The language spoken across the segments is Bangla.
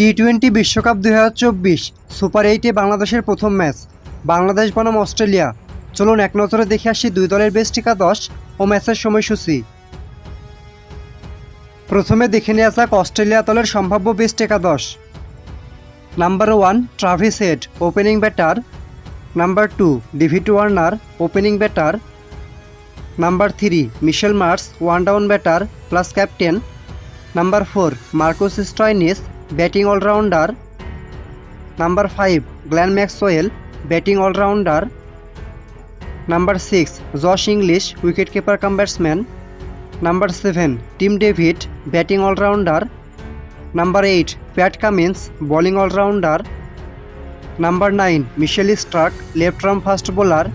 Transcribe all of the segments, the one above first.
টি টোয়েন্টি বিশ্বকাপ দুই হাজার চব্বিশ সুপার এইটে বাংলাদেশের প্রথম ম্যাচ। বাংলাদেশ বনাম অস্ট্রেলিয়া। চলুন এক নজরে দেখে আসি দুই দলের বেস্ট দশ ও ম্যাচের সময়সূচি। প্রথমে দেখে নেওয়া যাক অস্ট্রেলিয়া দলের সম্ভাব্য বেস্ট একাদশ number one, Travis Head, opening batter. Number two, David Warner, opening batter. Number three, Mitchell Marsh, one down batter, plus captain. Number four, Marcus Stoinis batting allrounder number five Glenn Maxwell, batting allrounder number six, Josh Inglis wicket keeper cum batsman number seven, Tim David, batting allrounder number eight, Pat Cummins, bowling allrounder number nine, Mitchell Starc, left arm fast bowler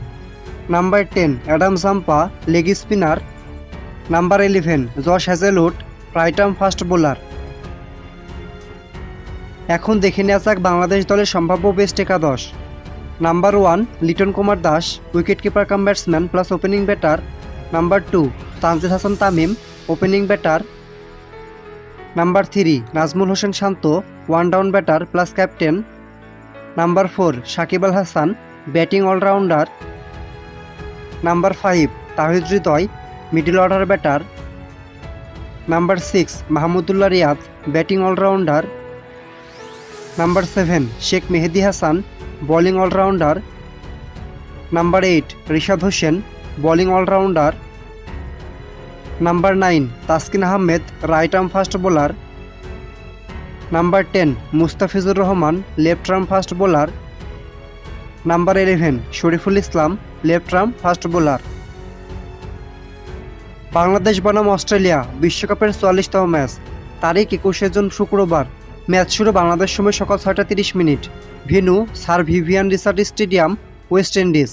number ten, Adam Zampa, leg spinner number eleven, Josh Hazlewood, right arm fast bowler. এখন দেখে নেওয়া যাক বাংলাদেশ দলের সম্ভাব্য বেস্ট একাদশ। Number one Liton Kumar Das wicket keeper cum batsman plus opening batter number two Tanzid Hasan Tamim opening batter number three Najmul Hossain Shanto one down batter plus captain number four Shakib Al Hasan batting allrounder number five Towhid Hridoy middle order batter number six Mahmudullah Riyad batting allrounder number seven, Sheikh Mehedi Hasan, bowling allrounder. Number eight, Rishad Hossain, bowling allrounder. Number nine, Taskin Ahmed, right arm fast bowler. Number ten, Mustafizur Rahman, left arm fast bowler. Number eleven, Shoriful Islam, left arm fast bowler. Bangladesh বনাম অস্ট্রেলিয়া বিশ্বকাপের চুয়াল্লিশতম ম্যাচ, তারিখ একুশে জুন শুক্রবার। ম্যাচ শুরু বাংলাদেশ সময় সকাল ছয়টা তিরিশ minute. Venue Sir Vivian Richards stadium, West Indies.